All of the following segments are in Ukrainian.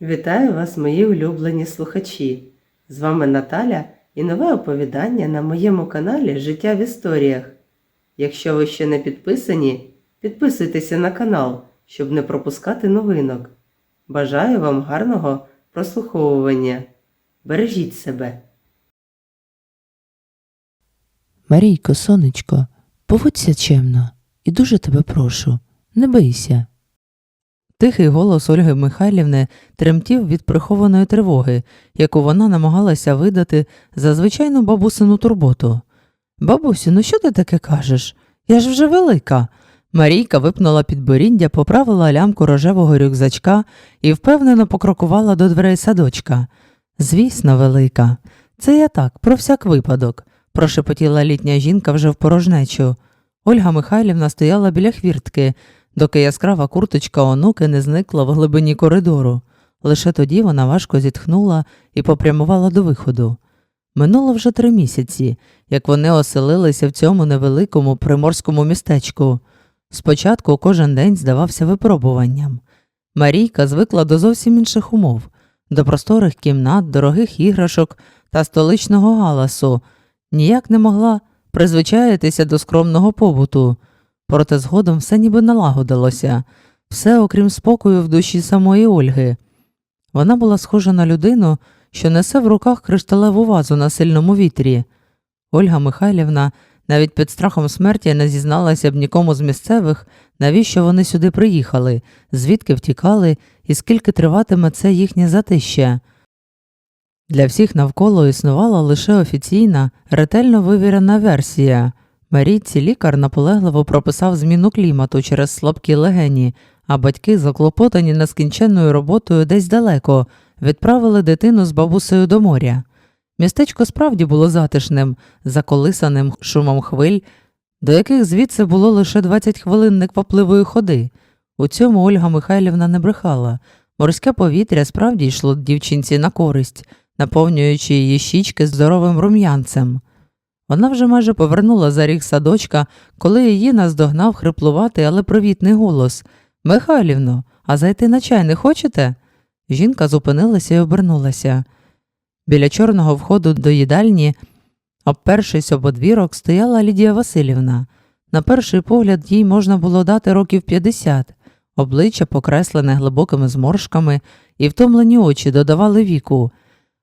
Вітаю вас, мої улюблені слухачі! З вами Наталя і нове оповідання на моєму каналі Життя в історіях. Якщо ви ще не підписані, підписуйтеся на канал, щоб не пропускати новинок. Бажаю вам гарного прослуховування. Бережіть себе! Марійко, сонечко, поводься чемно і дуже тебе прошу, не бийся. Тихий голос Ольги Михайлівни тремтів від прихованої тривоги, яку вона намагалася видати за звичайну бабусину турботу. Бабусю, ну що ти таке кажеш? Я ж вже велика. Марійка випнула підборіддя, поправила лямку рожевого рюкзачка і впевнено покрокувала до дверей садочка. Звісно, велика. Це я так, про всяк випадок, прошепотіла літня жінка вже в порожнечу. Ольга Михайлівна стояла біля хвіртки, доки яскрава курточка онуки не зникла в глибині коридору. Лише тоді вона важко зітхнула і попрямувала до виходу. Минуло вже три місяці, як вони оселилися в цьому невеликому приморському містечку. Спочатку кожен день здавався випробуванням. Марійка звикла до зовсім інших умов, до просторих кімнат, дорогих іграшок та столичного галасу, ніяк не могла призвичаїтися до скромного побуту. Проте згодом все ніби налагодилося, все окрім спокою в душі самої Ольги. Вона була схожа на людину, що несе в руках кришталеву вазу на сильному вітрі. Ольга Михайлівна навіть під страхом смерті не зізналася б нікому з місцевих, навіщо вони сюди приїхали, звідки втікали і скільки триватиме це їхнє затище. Для всіх навколо існувала лише офіційна, ретельно вивірена версія. Марійці лікар наполегливо прописав зміну клімату через слабкі легені, а батьки, заклопотані нескінченною роботою десь далеко, відправили дитину з бабусею до моря. Містечко справді було затишним, заколисаним шумом хвиль, до яких звідси було лише 20 хвилин неквапливої ходи. У цьому Ольга Михайлівна не брехала. Морське повітря справді йшло дівчинці на користь, наповнюючи її щічки здоровим рум'янцем. Вона вже майже повернула за ріг садочка, коли її наздогнав хриплуватий, але привітний голос Михайлівно, а зайти на чай не хочете? Жінка зупинилася і обернулася. Біля чорного входу до їдальні, обпершись об одвірок, стояла Лідія Васильівна. На перший погляд їй можна було дати років 50. обличчя покреслене глибокими зморшками, і втомлені очі додавали віку.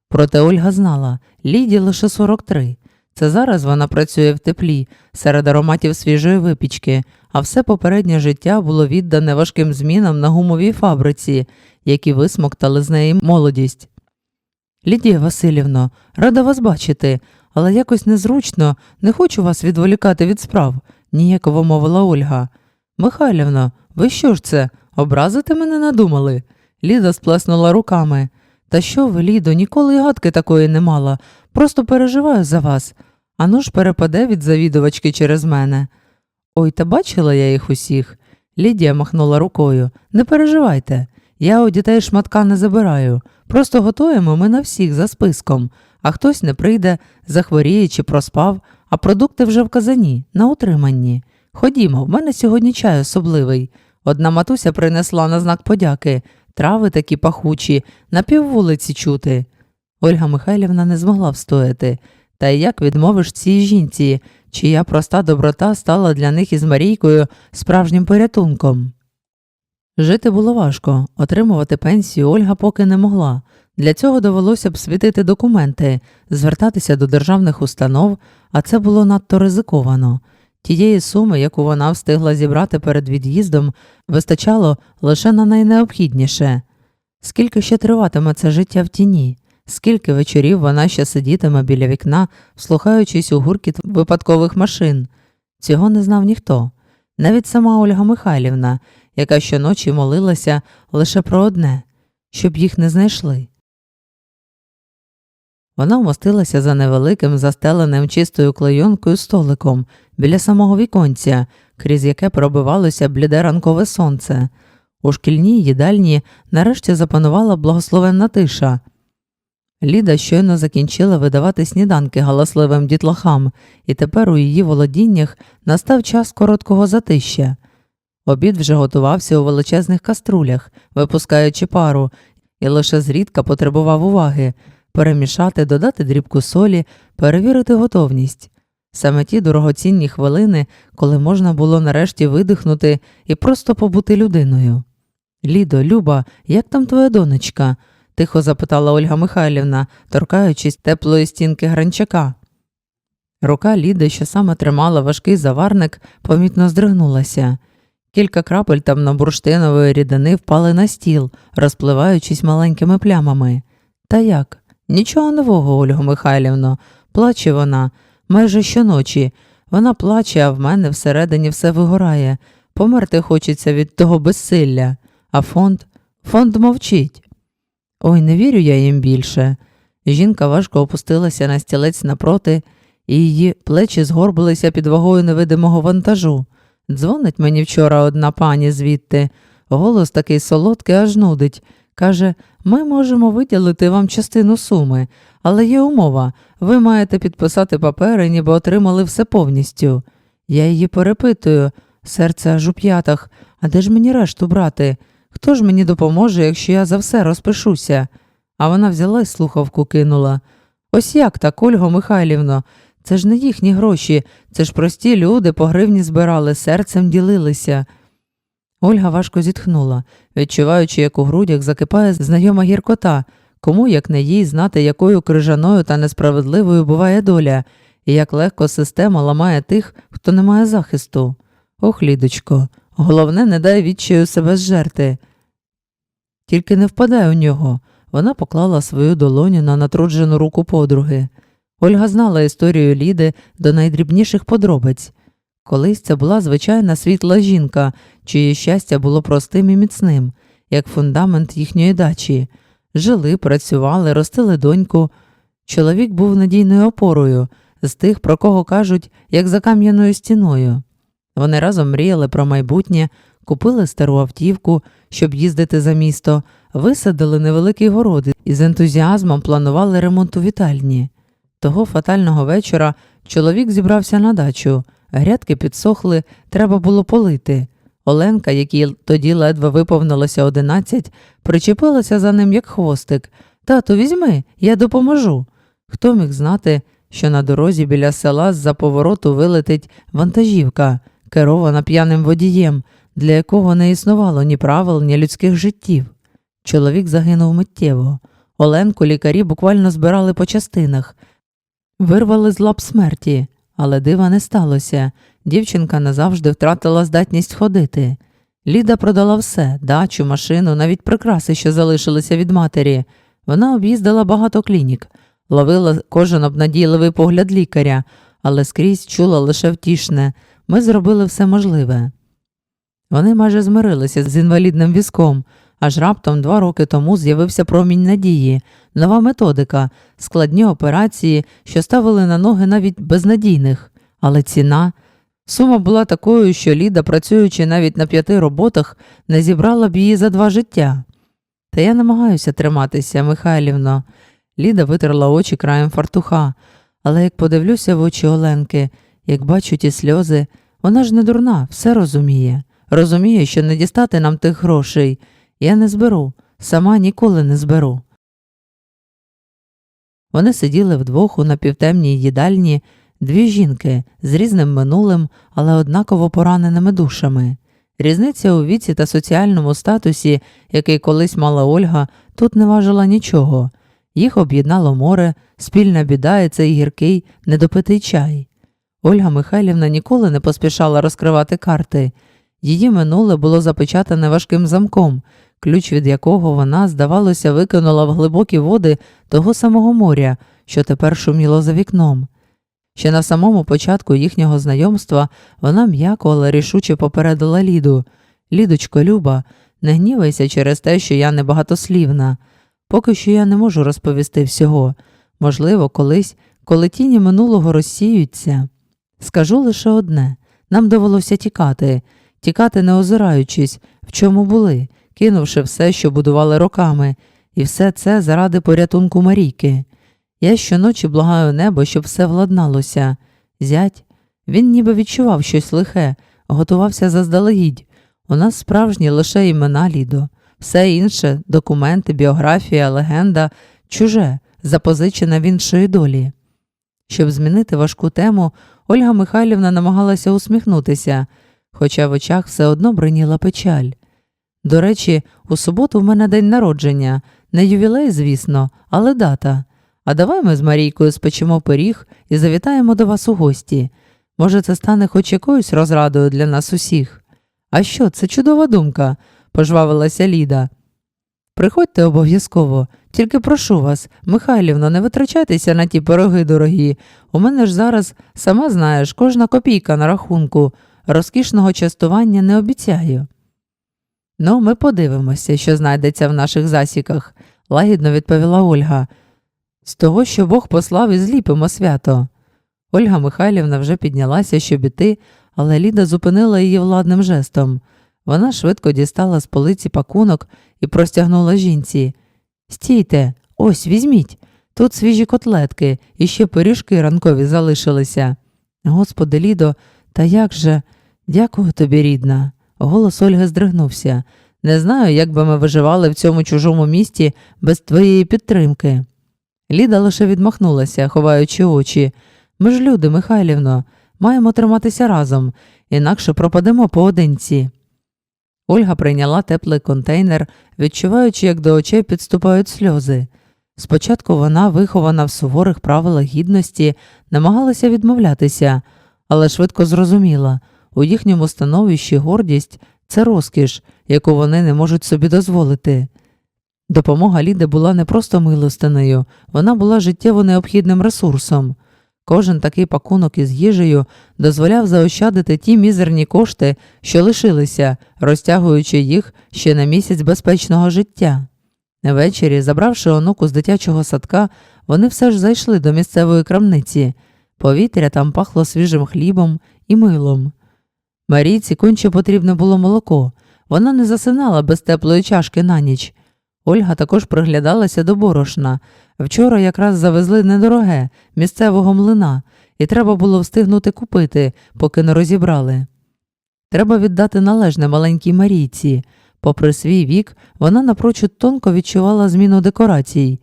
Проте Ольга знала, Ліді лише 43. Це зараз вона працює в теплі, серед ароматів свіжої випічки, а все попереднє життя було віддане важким змінам на гумовій фабриці, які висмоктали з неї молодість. Лідія Васильівно, рада вас бачити, але якось незручно, не хочу вас відволікати від справ, ніяково мовила Ольга. Михайлівно, ви що ж це? Образити мене надумали? Ліда сплеснула руками. Та що ви, Лідо, ніколи й гадки такої не мала. Просто переживаю за вас. Ану ж перепаде від завідувачки через мене. Ой, та бачила я їх усіх. Лідія махнула рукою. Не переживайте. Я у дітей шматка не забираю. Просто готуємо ми на всіх за списком, а хтось не прийде, захворіє чи проспав, а продукти вже в казані, на утриманні. Ходімо, в мене сьогодні чай особливий. Одна матуся принесла на знак подяки, трави такі пахучі, на піввулиці чути. Ольга Михайлівна не змогла встояти. Та як відмовиш цій жінці, чия проста доброта стала для них із Марійкою справжнім порятунком. Жити було важко, отримувати пенсію Ольга поки не могла. Для цього довелося б світити документи, звертатися до державних установ, а це було надто ризиковано. Тієї суми, яку вона встигла зібрати перед від'їздом, вистачало лише на найнеобхідніше. Скільки ще триватиме це життя в тіні? Скільки вечорів вона ще сидітиме біля вікна, вслухаючись у гуркіт випадкових машин? Цього не знав ніхто, навіть сама Ольга Михайлівна, яка щоночі молилася лише про одне, щоб їх не знайшли. Вона вмостилася за невеликим, застеленим чистою клейонкою столиком біля самого віконця, крізь яке пробивалося бліде ранкове сонце. У шкільній їдальні нарешті запанувала благословенна тиша. Ліда щойно закінчила видавати сніданки галасливим дітлахам, і тепер у її володіннях настав час короткого затища. Обід вже готувався у величезних каструлях, випускаючи пару, і лише зрідка потребував уваги перемішати, додати дрібку солі, перевірити готовність. Саме ті дорогоцінні хвилини, коли можна було нарешті видихнути і просто побути людиною. Лідо, Люба, як там твоя донечка? Тихо запитала Ольга Михайлівна, торкаючись теплої стінки гранчака. Рука Ліди, що саме тримала важкий заварник, помітно здригнулася. Кілька крапель тамно-бурштинової рідини впали на стіл, розпливаючись маленькими плямами. Та як? Нічого нового, Ольго Михайлівно. Плаче вона майже щоночі. Вона плаче, а в мене всередині все вигорає. Померти хочеться від того безсилля. А фонд? Фонд мовчить. Ой, не вірю я їм більше. Жінка важко опустилася на стілець напроти, і її плечі згорбилися під вагою невидимого вантажу. Дзвонить мені вчора одна пані звідти. Голос такий солодкий, аж нудить. Каже, ми можемо виділити вам частину суми, але є умова. Ви маєте підписати папери, ніби отримали все повністю. Я її перепитую, серце аж у п'ятах, а де ж мені решту брати? Хто ж мені допоможе, якщо я за все розпишуся? А вона взяла й слухавку кинула. Ось як так, Ольго Михайлівно, це ж не їхні гроші, це ж прості люди по гривні збирали, серцем ділилися. Ольга важко зітхнула, відчуваючи, як у грудях закипає знайома гіркота, кому, як не їй, знати, якою крижаною та несправедливою буває доля, і як легко система ламає тих, хто не має захисту. Ох, Лідочко, головне, не дай відчаю себе зжерти. Тільки не впадай у нього. Вона поклала свою долоню на натруджену руку подруги. Ольга знала історію Ліди до найдрібніших подробиць. Колись це була звичайна світла жінка, чиє щастя було простим і міцним, як фундамент їхньої дачі. Жили, працювали, ростили доньку. Чоловік був надійною опорою, з тих, про кого кажуть, як за кам'яною стіною. Вони разом мріяли про майбутнє, купили стару автівку, щоб їздити за місто, висадили невеликий город і з ентузіазмом планували ремонт у вітальні. Того фатального вечора чоловік зібрався на дачу, грядки підсохли, треба було полити. Оленка, якій тоді ледве виповнилося одинадцять, причепилася за ним, як хвостик. Тату, візьми, я допоможу. Хто міг знати, що на дорозі біля села з-за повороту вилетить вантажівка, керована п'яним водієм, для якого не існувало ні правил, ні людських життів. Чоловік загинув миттєво. Оленку лікарі буквально збирали по частинах, вирвали з лап смерті, але дива не сталося. Дівчинка назавжди втратила здатність ходити. Ліда продала все дачу, машину, навіть прикраси, що залишилися від матері. Вона об'їздила багато клінік, ловила кожен обнадійливий погляд лікаря, але скрізь чула лише втішне ми зробили все можливе. Вони майже змирилися з інвалідним візком, аж раптом два роки тому з'явився промінь надії, нова методика, складні операції, що ставили на ноги навіть безнадійних, але ціна. Сума була такою, що Ліда, працюючи навіть на п'яти роботах, не зібрала б її за два життя. Та я намагаюся триматися, Михайлівно. Ліда витерла очі краєм фартуха, але як подивлюся в очі Оленки, як бачу ті сльози, вона ж не дурна, все розуміє. Розуміє, що не дістати нам тих грошей. Я не зберу, сама ніколи не зберу. Вони сиділи вдвох у напівтемній їдальні, дві жінки з різним минулим, але однаково пораненими душами. Різниця у віці та соціальному статусі, який колись мала Ольга, тут не важила нічого. Їх об'єднало море, спільна біда і цей гіркий, недопитий чай. Ольга Михайлівна ніколи не поспішала розкривати карти. Її минуле було запечатане важким замком, ключ від якого вона, здавалося, викинула в глибокі води того самого моря, що тепер шуміло за вікном. Ще на самому початку їхнього знайомства вона м'яко, але рішуче попередила Ліду Лідочко, Люба, не гнівайся через те, що я небагатослівна. Поки що я не можу розповісти всього. Можливо, колись, коли тіні минулого розсіються. Скажу лише одне нам довелося тікати, тікати не озираючись, в чому були, кинувши все, що будували роками, і все це заради порятунку Марійки. Я щоночі благаю небо, щоб все владналося. Зять, він ніби відчував щось лихе, готувався заздалегідь. У нас справжні лише імена Лідо. Все інше документи, біографія, легенда чуже, запозичена в іншої долі. Щоб змінити важку тему, Ольга Михайлівна намагалася усміхнутися, хоча в очах все одно бриніла печаль. До речі, у суботу в мене день народження, не ювілей, звісно, але дата. А давай ми з Марійкою спечемо пиріг і завітаємо до вас у гості. Може, це стане хоч якоюсь розрадою для нас усіх. А що, це чудова думка, пожвавилася Ліда. Приходьте обов'язково, тільки прошу вас, Михайлівно, не витрачайтеся на ті пироги дорогі. У мене ж зараз, сама знаєш, кожна копійка на рахунку, розкішного частування не обіцяю. Ну, ми подивимося, що знайдеться в наших засіках, лагідно відповіла Ольга. З того, що Бог послав, і зліпимо свято. Ольга Михайлівна вже піднялася, щоб іти, але Ліда зупинила її владним жестом. Вона швидко дістала з полиці пакунок і простягнула жінці. Стійте, ось візьміть. Тут свіжі котлетки і ще пиріжки ранкові залишилися. Господи, Лідо, та як же? Дякую тобі, рідна. Голос Ольги здригнувся. Не знаю, як би ми виживали в цьому чужому місті без твоєї підтримки. Ліда лише відмахнулася, ховаючи очі. Ми ж люди, Михайлівно, маємо триматися разом, інакше пропадемо поодинці. Ольга прийняла теплий контейнер, відчуваючи, як до очей підступають сльози. Спочатку вона, вихована в суворих правилах гідності, намагалася відмовлятися, але швидко зрозуміла у їхньому становищі гордість це розкіш, яку вони не можуть собі дозволити. Допомога Ліди була не просто милостинею, вона була життєво необхідним ресурсом. Кожен такий пакунок із їжею дозволяв заощадити ті мізерні кошти, що лишилися, розтягуючи їх ще на місяць безпечного життя. Ввечері, забравши онуку з дитячого садка, вони все ж зайшли до місцевої крамниці. Повітря там пахло свіжим хлібом і милом. Марійці конче потрібне було молоко. Вона не засинала без теплої чашки на ніч. Ольга також приглядалася до борошна. Вчора якраз завезли недороге місцевого млина, і треба було встигнути купити, поки не розібрали. Треба віддати належне маленькій Марійці. Попри свій вік, вона напрочуд тонко відчувала зміну декорацій.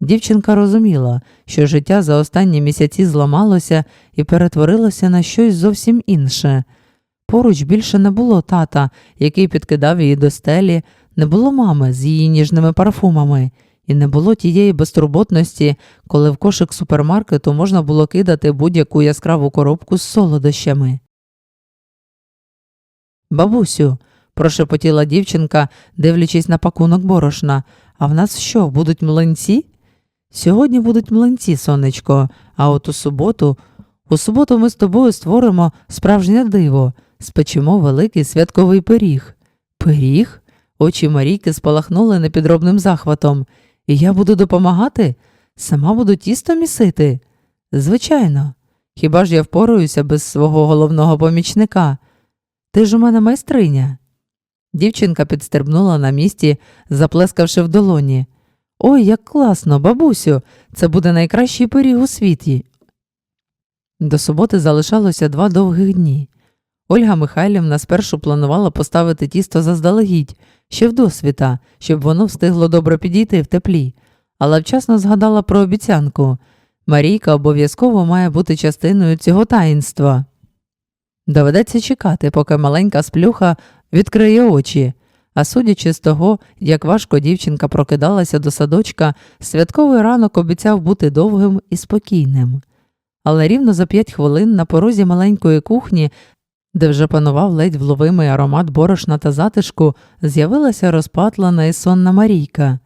Дівчинка розуміла, що життя за останні місяці зламалося і перетворилося на щось зовсім інше. Поруч більше не було тата, який підкидав її до стелі, не було мами з її ніжними парфумами, і не було тієї безтурботності, коли в кошик супермаркету можна було кидати будь-яку яскраву коробку з солодощами. Бабусю, прошепотіла дівчинка, дивлячись на пакунок борошна. А в нас що, будуть млинці? Сьогодні будуть млинці, сонечко, а от у суботу, у суботу ми з тобою створимо справжнє диво, спечемо великий святковий пиріг. Пиріг? Очі Марійки спалахнули непідробним захватом. І я буду допомагати? Сама буду тісто місити? Звичайно. Хіба ж я впораюся без свого головного помічника? Ти ж у мене майстриня. Дівчинка підстербнула на місці, заплескавши в долоні. Ой, як класно, бабусю, це буде найкращий пиріг у світі. До суботи залишалося два довгих дні. Ольга Михайлівна спершу планувала поставити тісто заздалегідь, ще вдосвіта, щоб воно встигло добре підійти в теплі, але вчасно згадала про обіцянку. Марійка обов'язково має бути частиною цього таїнства. Доведеться чекати, поки маленька сплюха відкриє очі. А судячи з того, як важко дівчинка прокидалася до садочка, святковий ранок обіцяв бути довгим і спокійним. Але рівно за п'ять хвилин на порозі маленької кухні, де вже панував ледь вловимий аромат борошна та затишку, з'явилася розпатлана і сонна Марійка.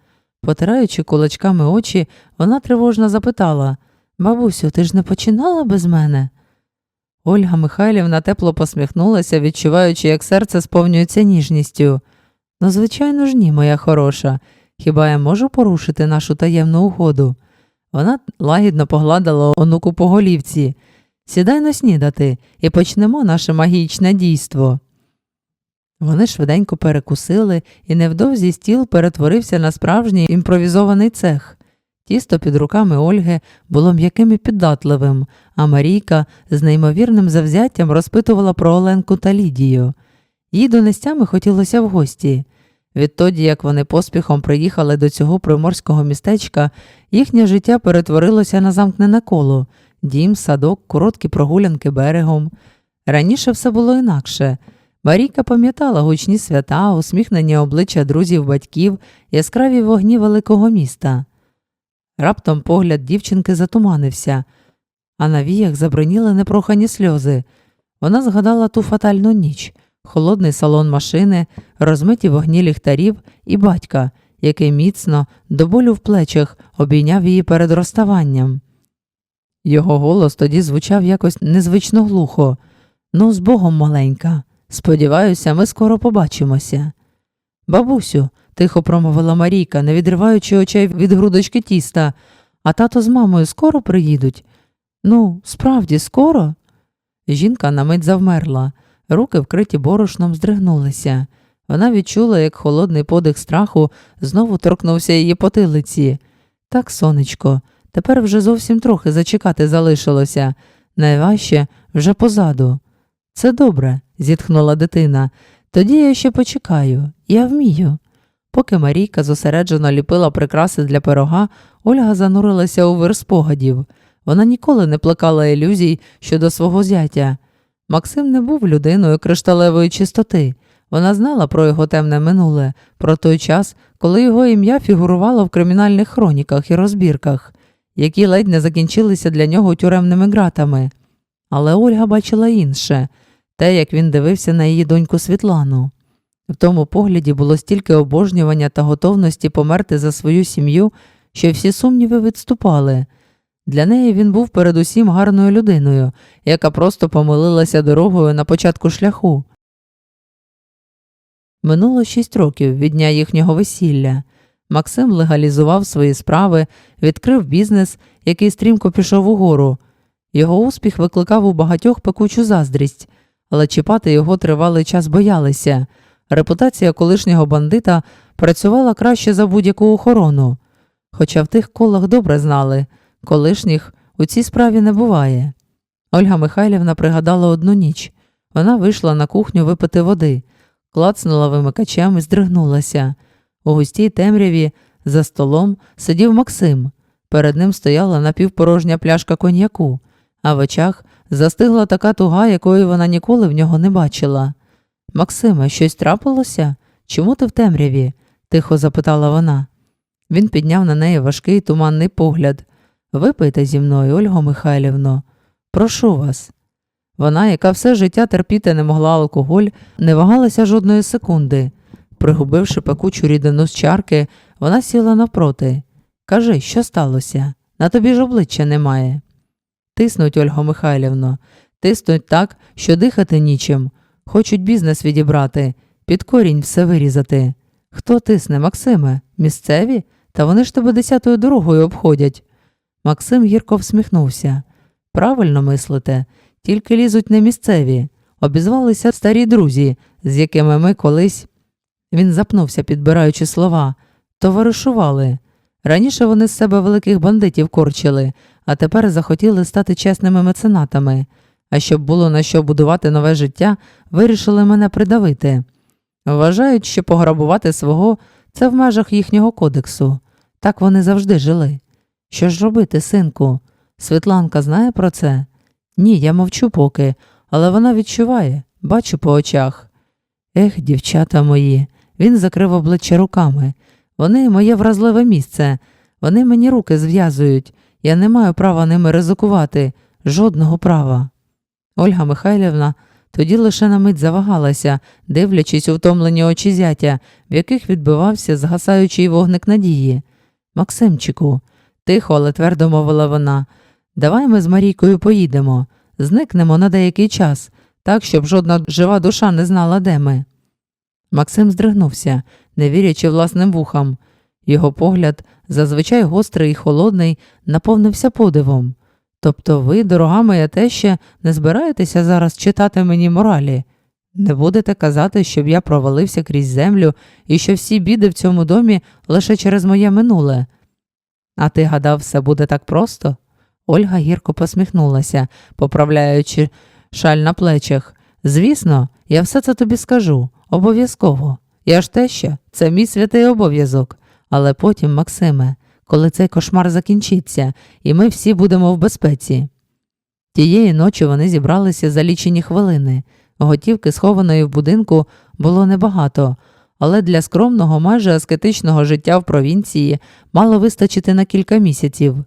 Потираючи кулачками очі, вона тривожно запитала Бабусю, ти ж не починала без мене? Ольга Михайлівна тепло посміхнулася, відчуваючи, як серце сповнюється ніжністю. Ну, звичайно ж ні, моя хороша. Хіба я можу порушити нашу таємну угоду? Вона лагідно погладила онуку по голівці. Сідай на снідати і почнемо наше магічне дійство. Вони швиденько перекусили, і невдовзі стіл перетворився на справжній імпровізований цех. Тісто під руками Ольги було м'яким і піддатливим, а Марійка з неймовірним завзяттям розпитувала про Оленку та Лідію. Їй донестями хотілося в гості. Відтоді, як вони поспіхом приїхали до цього приморського містечка, їхнє життя перетворилося на замкнене коло дім, садок, короткі прогулянки берегом. Раніше все було інакше. Марійка пам'ятала гучні свята, усміхнені обличчя друзів, батьків, яскраві вогні великого міста. Раптом погляд дівчинки затуманився, а на віях забриніли непрохані сльози. Вона згадала ту фатальну ніч, холодний салон машини, розмиті вогні ліхтарів і батька, який міцно, до болю в плечах, обійняв її перед розставанням. Його голос тоді звучав якось незвично глухо. Ну, з Богом, маленька. Сподіваюся, ми скоро побачимося. Бабусю, тихо промовила Марійка, не відриваючи очей від грудочки тіста, а тато з мамою скоро приїдуть. Ну, справді, скоро? Жінка на мить завмерла, руки, вкриті борошном, здригнулися. Вона відчула, як холодний подих страху знову торкнувся її потилиці. Так, сонечко, тепер вже зовсім трохи зачекати залишилося. Найважче вже позаду. Це добре, зітхнула дитина. Тоді я ще почекаю, я вмію. Поки Марійка зосереджено ліпила прикраси для пирога, Ольга занурилася у вир спогадів. Вона ніколи не плекала ілюзій щодо свого зятя. Максим не був людиною кришталевої чистоти. Вона знала про його темне минуле, про той час, коли його ім'я фігурувало в кримінальних хроніках і розбірках, які ледь не закінчилися для нього тюремними ґратами. Але Ольга бачила інше те, як він дивився на її доньку Світлану. В тому погляді було стільки обожнювання та готовності померти за свою сім'ю, що всі сумніви відступали. Для неї він був передусім гарною людиною, яка просто помилилася дорогою на початку шляху. Минуло шість років від дня їхнього весілля. Максим легалізував свої справи, відкрив бізнес, який стрімко пішов угору. Його успіх викликав у багатьох пекучу заздрість, але чіпати його тривалий час боялися. Репутація колишнього бандита працювала краще за будь-яку охорону. Хоча в тих колах добре знали, колишніх у цій справі не буває. Ольга Михайлівна пригадала одну ніч. Вона вийшла на кухню випити води, клацнула вимикачем і здригнулася. У густій темряві за столом сидів Максим. Перед ним стояла напівпорожня пляшка коньяку, а в очах застигла така туга, якої вона ніколи в нього не бачила. Максиме, щось трапилося? Чому ти в темряві? тихо запитала вона. Він підняв на неї важкий туманний погляд. Випийте зі мною, Ольго Михайлівно, прошу вас. Вона, яка все життя терпіти не могла алкоголь, не вагалася жодної секунди. Пригубивши пекучу рідину з чарки, вона сіла навпроти. Кажи, що сталося? На тобі ж обличчя немає. Тиснуть, Ольго Михайлівно, тиснуть так, що дихати нічим. Хочуть бізнес відібрати, під корінь все вирізати. Хто тисне, Максиме? Місцеві? Та вони ж тебе десятою дорогою обходять. Максим гірко всміхнувся. Правильно мислите, тільки лізуть не місцеві. Обізвалися старі друзі, з якими ми колись. Він запнувся, підбираючи слова. Товаришували. Раніше вони з себе великих бандитів корчили, а тепер захотіли стати чесними меценатами. А щоб було на що будувати нове життя, вирішили мене придавити. Вважають, що пограбувати свого це в межах їхнього кодексу. Так вони завжди жили. Що ж робити, синку? Світланка знає про це? Ні, я мовчу поки, але вона відчуває, бачу по очах. Ех, дівчата мої, він закрив обличчя руками. Вони моє вразливе місце. Вони мені руки зв'язують. Я не маю права ними ризикувати, жодного права. Ольга Михайлівна тоді лише на мить завагалася, дивлячись у втомлені очі зятя, в яких відбивався згасаючий вогник надії. Максимчику, тихо, але твердо мовила вона, давай ми з Марійкою поїдемо, зникнемо на деякий час, так, щоб жодна жива душа не знала, де ми. Максим здригнувся, не вірячи власним вухам. Його погляд, зазвичай гострий і холодний, наповнився подивом. Тобто ви, дорога моя теща, не збираєтеся зараз читати мені моралі? Не будете казати, щоб я провалився крізь землю і що всі біди в цьому домі лише через моє минуле. А ти гадав, все буде так просто? Ольга гірко посміхнулася, поправляючи шаль на плечах. Звісно, я все це тобі скажу, обов'язково. Я ж теща, це мій святий обов'язок. Але потім, Максиме, коли цей кошмар закінчиться, і ми всі будемо в безпеці. Тієї ночі вони зібралися за лічені хвилини. Готівки, схованої в будинку, було небагато, але для скромного, майже аскетичного життя в провінції мало вистачити на кілька місяців.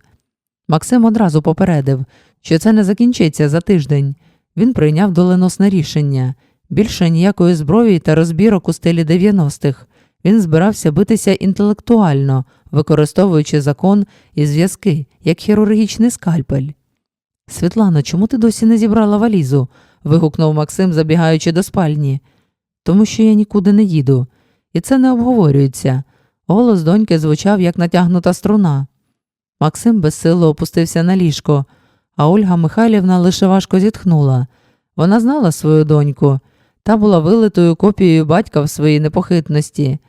Максим одразу попередив, що це не закінчиться за тиждень. Він прийняв доленосне рішення більше ніякої зброї та розбірок у стилі 90-х. Він збирався битися інтелектуально, використовуючи закон і зв'язки, як хірургічний скальпель. Світлано, чому ти досі не зібрала валізу? вигукнув Максим, забігаючи до спальні. Тому що я нікуди не їду, і це не обговорюється. Голос доньки звучав, як натягнута струна. Максим безсило опустився на ліжко, а Ольга Михайлівна лише важко зітхнула. Вона знала свою доньку, та була вилитою копією батька в своїй непохитності.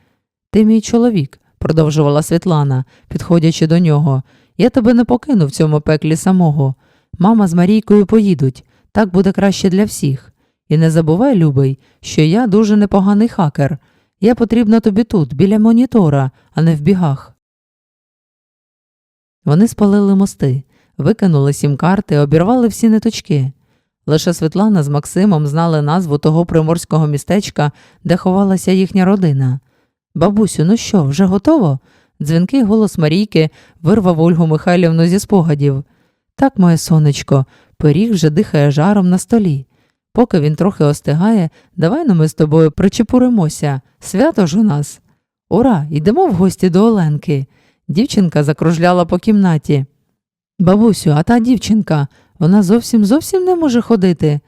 Ти мій чоловік, продовжувала Світлана, підходячи до нього. Я тебе не покину в цьому пеклі самого. Мама з Марійкою поїдуть, так буде краще для всіх. І не забувай, любий, що я дуже непоганий хакер. Я потрібна тобі тут, біля монітора, а не в бігах. Вони спалили мости, викинули сім карти, обірвали всі ниточки. Лише Світлана з Максимом знали назву того приморського містечка, де ховалася їхня родина. Бабусю, ну що, вже готово? Дзвінкий голос Марійки вирвав Ольгу Михайлівну зі спогадів. Так, моє сонечко, пиріг вже дихає жаром на столі. Поки він трохи остигає, давай ну ми з тобою причепуримося. Свято ж у нас. Ура, йдемо в гості до Оленки. Дівчинка закружляла по кімнаті. Бабусю, а та дівчинка, вона зовсім зовсім не може ходити.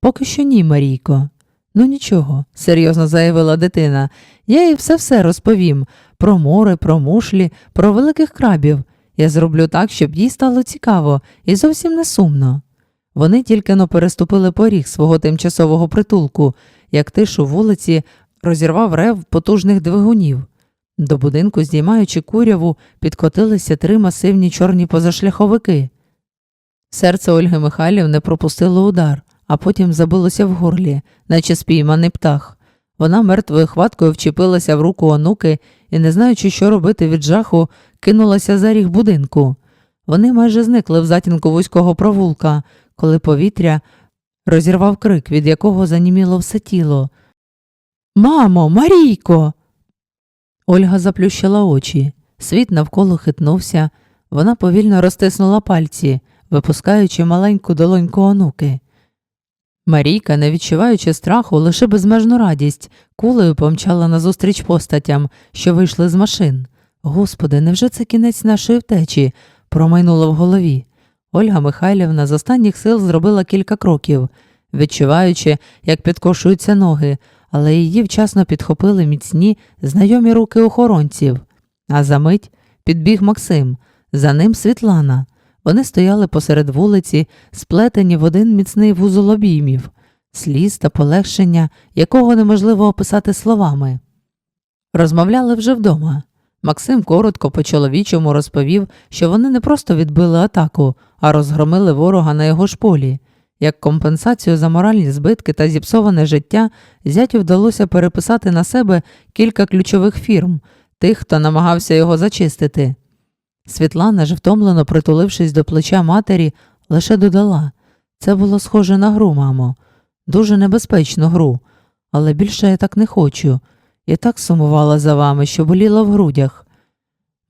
Поки що ні, Марійко. Ну нічого, серйозно заявила дитина. Я їй все все розповім про море, про мушлі, про великих крабів. Я зроблю так, щоб їй стало цікаво і зовсім не сумно. Вони тільки но переступили поріг свого тимчасового притулку, як тишу вулиці розірвав рев потужних двигунів. До будинку, здіймаючи куряву, підкотилися три масивні чорні позашляховики. Серце Ольги Михайлівни пропустило удар, а потім забилося в горлі, наче спійманий птах. Вона мертвою хваткою вчепилася в руку онуки і, не знаючи, що робити від жаху, кинулася за ріг будинку. Вони майже зникли в затінку вузького провулка, коли повітря розірвав крик, від якого заніміло все тіло. Мамо, Марійко. Ольга заплющила очі. Світ навколо хитнувся. Вона повільно розтиснула пальці, випускаючи маленьку долоньку онуки. Марійка, не відчуваючи страху, лише безмежну радість, кулею помчала назустріч постатям, що вийшли з машин. Господи, невже це кінець нашої втечі? промайнуло в голові. Ольга Михайлівна з останніх сил зробила кілька кроків, відчуваючи, як підкошуються ноги, але її вчасно підхопили міцні, знайомі руки охоронців. А за мить підбіг Максим, за ним Світлана. Вони стояли посеред вулиці, сплетені в один міцний вузол обіймів, сліз та полегшення, якого неможливо описати словами. Розмовляли вже вдома. Максим коротко по чоловічому розповів, що вони не просто відбили атаку, а розгромили ворога на його ж полі. Як компенсацію за моральні збитки та зіпсоване життя, зятю вдалося переписати на себе кілька ключових фірм, тих, хто намагався його зачистити. Світлана ж, втомлено притулившись до плеча матері, лише додала це було схоже на гру, мамо, дуже небезпечну гру, але більше я так не хочу. Я так сумувала за вами, що боліла в грудях.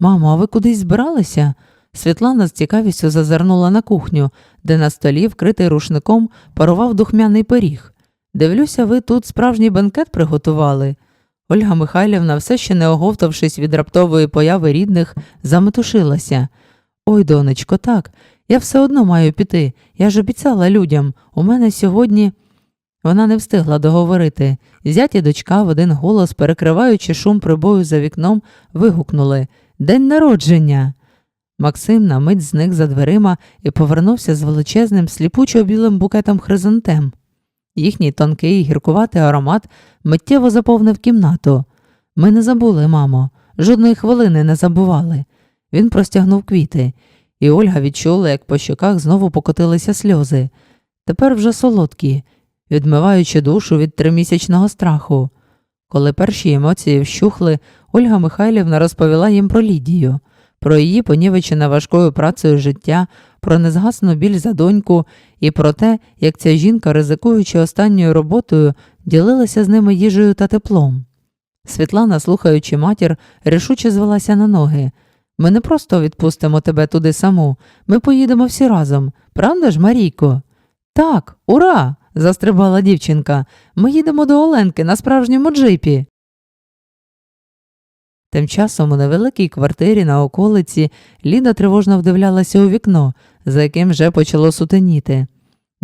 Мамо, а ви кудись збиралися? Світлана з цікавістю зазирнула на кухню, де на столі, вкритий рушником, парував духмяний пиріг. Дивлюся, ви тут справжній бенкет приготували. Ольга Михайлівна, все ще не оговтавшись від раптової появи рідних, заметушилася. Ой, донечко, так, я все одно маю піти. Я ж обіцяла людям. У мене сьогодні. Вона не встигла договорити. Зять і дочка в один голос, перекриваючи шум прибою за вікном, вигукнули День народження. Максим на мить зник за дверима і повернувся з величезним сліпучо білим букетом хризантем. Їхній тонкий гіркуватий аромат миттєво заповнив кімнату. Ми не забули, мамо, жодної хвилини не забували. Він простягнув квіти, і Ольга відчула, як по щоках знову покотилися сльози. Тепер вже солодкі, відмиваючи душу від тримісячного страху. Коли перші емоції вщухли, Ольга Михайлівна розповіла їм про Лідію, про її понівечене важкою працею життя, про незгасну біль за доньку і про те, як ця жінка, ризикуючи останньою роботою, ділилася з ними їжею та теплом. Світлана, слухаючи матір, рішуче звелася на ноги. Ми не просто відпустимо тебе туди саму, ми поїдемо всі разом. Правда ж, Марійко? Так, ура! застрибала дівчинка. Ми їдемо до Оленки на справжньому джипі. Тим часом у невеликій квартирі на околиці Ліда тривожно вдивлялася у вікно, за яким вже почало сутеніти.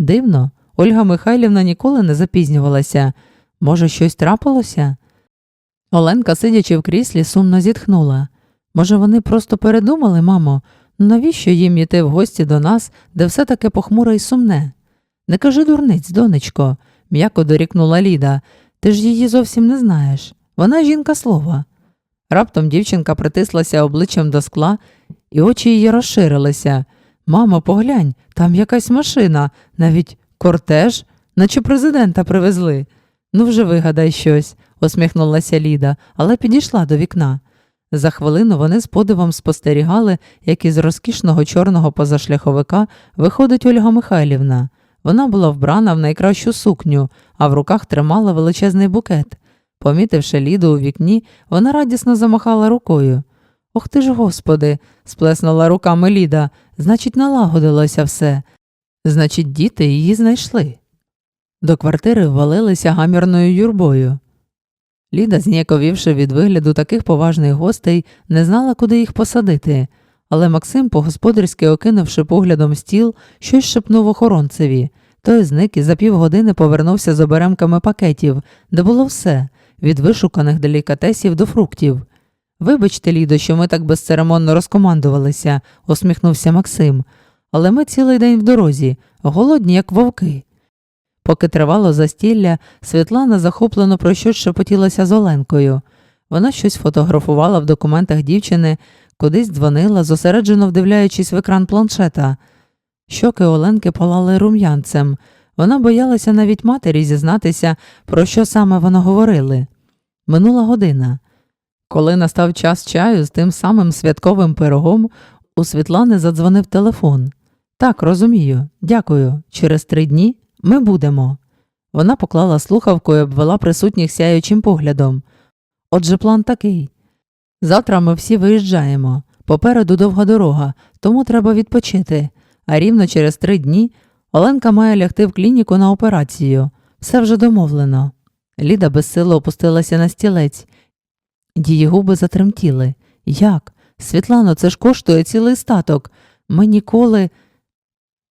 Дивно, Ольга Михайлівна ніколи не запізнювалася. Може, щось трапилося? Оленка, сидячи в кріслі, сумно зітхнула. Може, вони просто передумали, мамо, навіщо їм іти в гості до нас, де все таке похмуре і сумне? Не кажи дурниць, донечко, м'яко дорікнула Ліда. Ти ж її зовсім не знаєш. Вона жінка слова. Раптом дівчинка притислася обличчям до скла, і очі її розширилися. Мамо, поглянь, там якась машина, навіть кортеж, наче президента привезли. Ну, вже вигадай щось, усміхнулася Ліда, але підійшла до вікна. За хвилину вони з подивом спостерігали, як із розкішного чорного позашляховика виходить Ольга Михайлівна. Вона була вбрана в найкращу сукню, а в руках тримала величезний букет. Помітивши Ліду у вікні, вона радісно замахала рукою. Ох ти ж, господи, сплеснула руками Ліда. Значить, налагодилося все. Значить, діти її знайшли. До квартири ввалилися гамірною юрбою. Ліда, зніяковівши від вигляду таких поважних гостей, не знала, куди їх посадити, але Максим, по-господарськи окинувши поглядом стіл, щось шепнув охоронцеві. Той зник і за півгодини повернувся з оберемками пакетів, де було все від вишуканих делікатесів до фруктів. Вибачте, Лідо, що ми так безцеремонно розкомандувалися, усміхнувся Максим. Але ми цілий день в дорозі, голодні, як вовки. Поки тривало застілля, Світлана захоплено про щось шепотілася з Оленкою. Вона щось фотографувала в документах дівчини, кудись дзвонила, зосереджено вдивляючись в екран планшета. Щоки Оленки палали рум'янцем. Вона боялася навіть матері зізнатися, про що саме вони говорили. Минула година. Коли настав час чаю з тим самим святковим пирогом, у Світлани задзвонив телефон. Так, розумію, дякую. Через три дні ми будемо. Вона поклала слухавку і обвела присутніх сяючим поглядом. Отже, план такий. Завтра ми всі виїжджаємо. Попереду довга дорога, тому треба відпочити. А рівно через три дні Оленка має лягти в клініку на операцію. Все вже домовлено. Ліда безсило опустилася на стілець. Її губи затремтіли. Як? Світлано, це ж коштує цілий статок. Ми ніколи.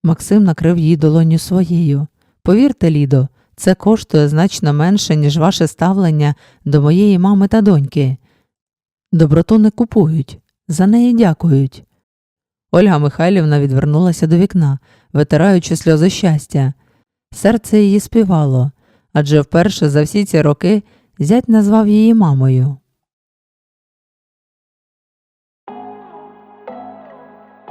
Максим накрив її долоню своєю. Повірте, Лідо, це коштує значно менше, ніж ваше ставлення до моєї мами та доньки. Доброту не купують, за неї дякують. Ольга Михайлівна відвернулася до вікна, витираючи сльози щастя. Серце її співало, адже вперше за всі ці роки зять назвав її мамою.